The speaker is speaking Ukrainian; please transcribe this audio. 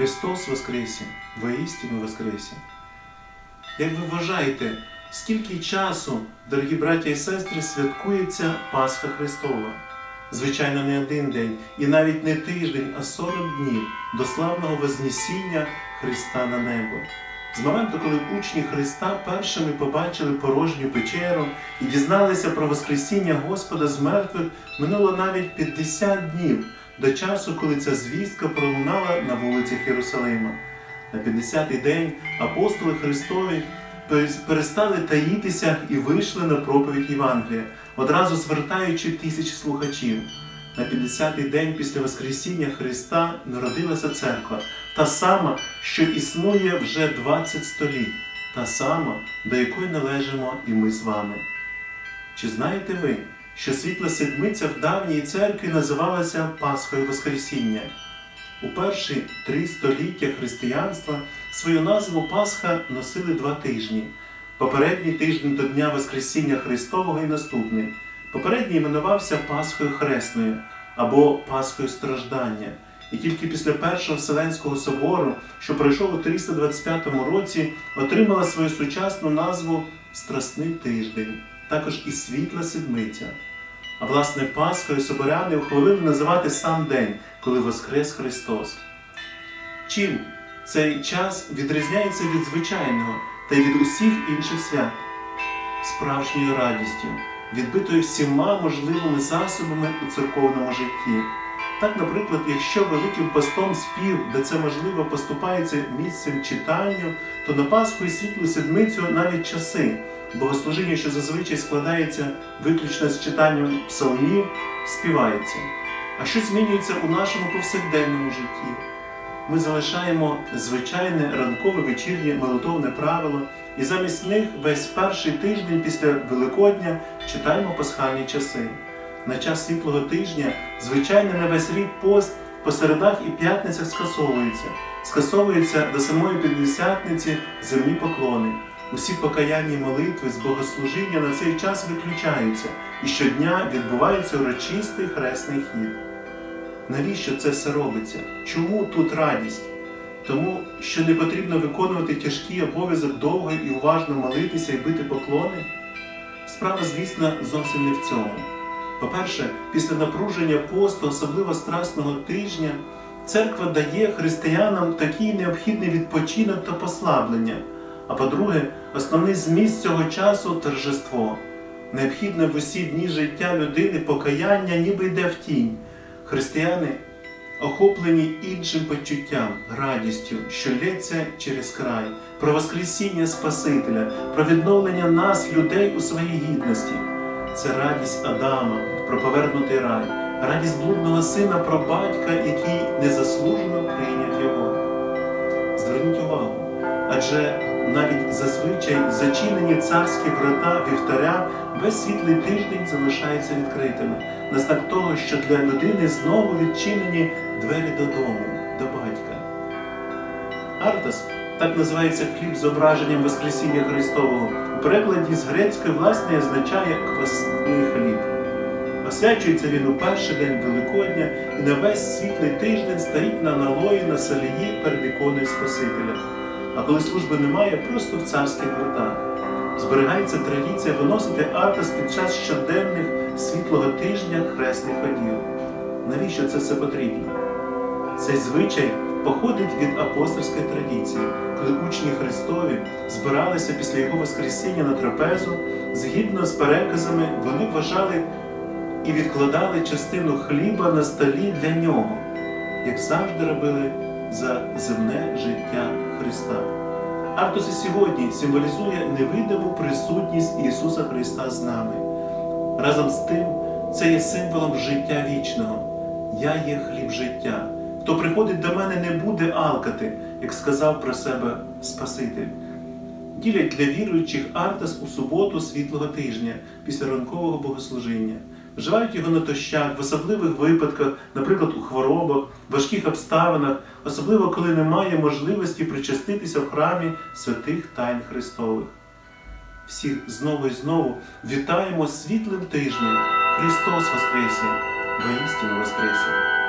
Христос Воскресе! Воістину Воскресе! Як ви вважаєте, скільки часу, дорогі браття і сестри, святкується Пасха Христова? Звичайно, не один день і навіть не тиждень, а 40 днів до славного Вознесіння Христа на небо. З моменту, коли учні Христа першими побачили порожню печеру і дізналися про Воскресіння Господа з мертвих, минуло навіть 50 днів до часу, коли ця звістка пролунала на вулицях Єрусалима. На 50-й день апостоли Христові перестали таїтися і вийшли на проповідь Євангелія, одразу звертаючи тисячі слухачів. На 50-й день після Воскресіння Христа народилася церква, та сама, що існує вже 20 століть, та сама, до якої належимо і ми з вами. Чи знаєте ви, що світла седмиця в давній церкві називалася Пасхою Воскресіння? У перші три століття християнства свою назву Пасха носили два тижні. Попередній тиждень до Дня Воскресіння Христового і наступний. Попередній іменувався Пасхою Хресною або Пасхою страждання. І тільки після Першого Вселенського собору, що пройшов у 325 році, отримала свою сучасну назву Страсний тиждень, також і Світла Седмиця. А власне Пасхою соборяни ухвалили називати сам день, коли Воскрес Христос. Чим цей час відрізняється від звичайного та й від усіх інших свят? Справжньою радістю, відбитою всіма можливими засобами у церковному житті. Так, наприклад, якщо Великим постом спів, де це можливо поступається місцем читанню, то на Пасху і світлу седмицю навіть часи, богослужіння, що зазвичай складається виключно з читанням псалмів, співається. А що змінюється у нашому повсякденному житті? Ми залишаємо звичайне ранкове вечірнє молитовне правило, і замість них весь перший тиждень після Великодня читаємо пасхальні часи. На час світлого тижня звичайно на весь рік пост по середах і п'ятницях скасовується. Скасовується до самої П'ятдесятниці земні поклони. Усі покаянні молитви з богослужіння на цей час виключаються, і щодня відбувається урочистий хресний хід. Навіщо це все робиться? Чому тут радість? Тому що не потрібно виконувати тяжкий обов'язок довго і уважно молитися і бити поклони? Справа, звісно, зовсім не в цьому. По-перше, після напруження посту, особливо страсного тижня, церква дає християнам такий необхідний відпочинок та послаблення. А по-друге, основний зміст цього часу торжество. Необхідне в усі дні життя людини покаяння ніби йде в тінь. Християни охоплені іншим почуттям, радістю, що лється через край, про Воскресіння Спасителя, про відновлення нас, людей у своїй гідності. Це радість Адама про повернутий рай, радість блудного сина про батька, який незаслужено прийняв його. Зверніть увагу, адже навіть зазвичай зачинені царські врата вівтаря весь світлий тиждень залишаються відкритими, на знак того, що для людини знову відчинені двері додому, до батька. Артас так називається хліб зображенням Воскресіння Христового. У перекладі з грецької власне означає квасний хліб. Освячується він у перший день Великодня і на весь світлий тиждень стоїть на налої на солії перед іконою Спасителя. А коли служби немає, просто в царських вратах. Зберігається традиція виносити артас під час щоденних світлого тижня хресних ходів. Навіщо це все потрібно? Цей звичай походить від апостольської традиції, коли учні Христові збиралися після Його Воскресіння на трапезу, згідно з переказами, вони вважали і відкладали частину хліба на столі для нього, як завжди робили за земне життя Христа. Артус і сьогодні символізує невидиму присутність Ісуса Христа з нами. Разом з тим, це є символом життя вічного. Я є хліб життя. Хто приходить до мене, не буде алкати, як сказав про себе Спаситель. Ділять для віруючих артас у суботу світлого тижня після ранкового богослужіння. Вживають його натощак в особливих випадках, наприклад, у хворобах, важких обставинах, особливо коли немає можливості причаститися в храмі святих тайн Христових. Всіх знову і знову вітаємо світлим тижнем. Христос Воскресе! Воістину Воскресе!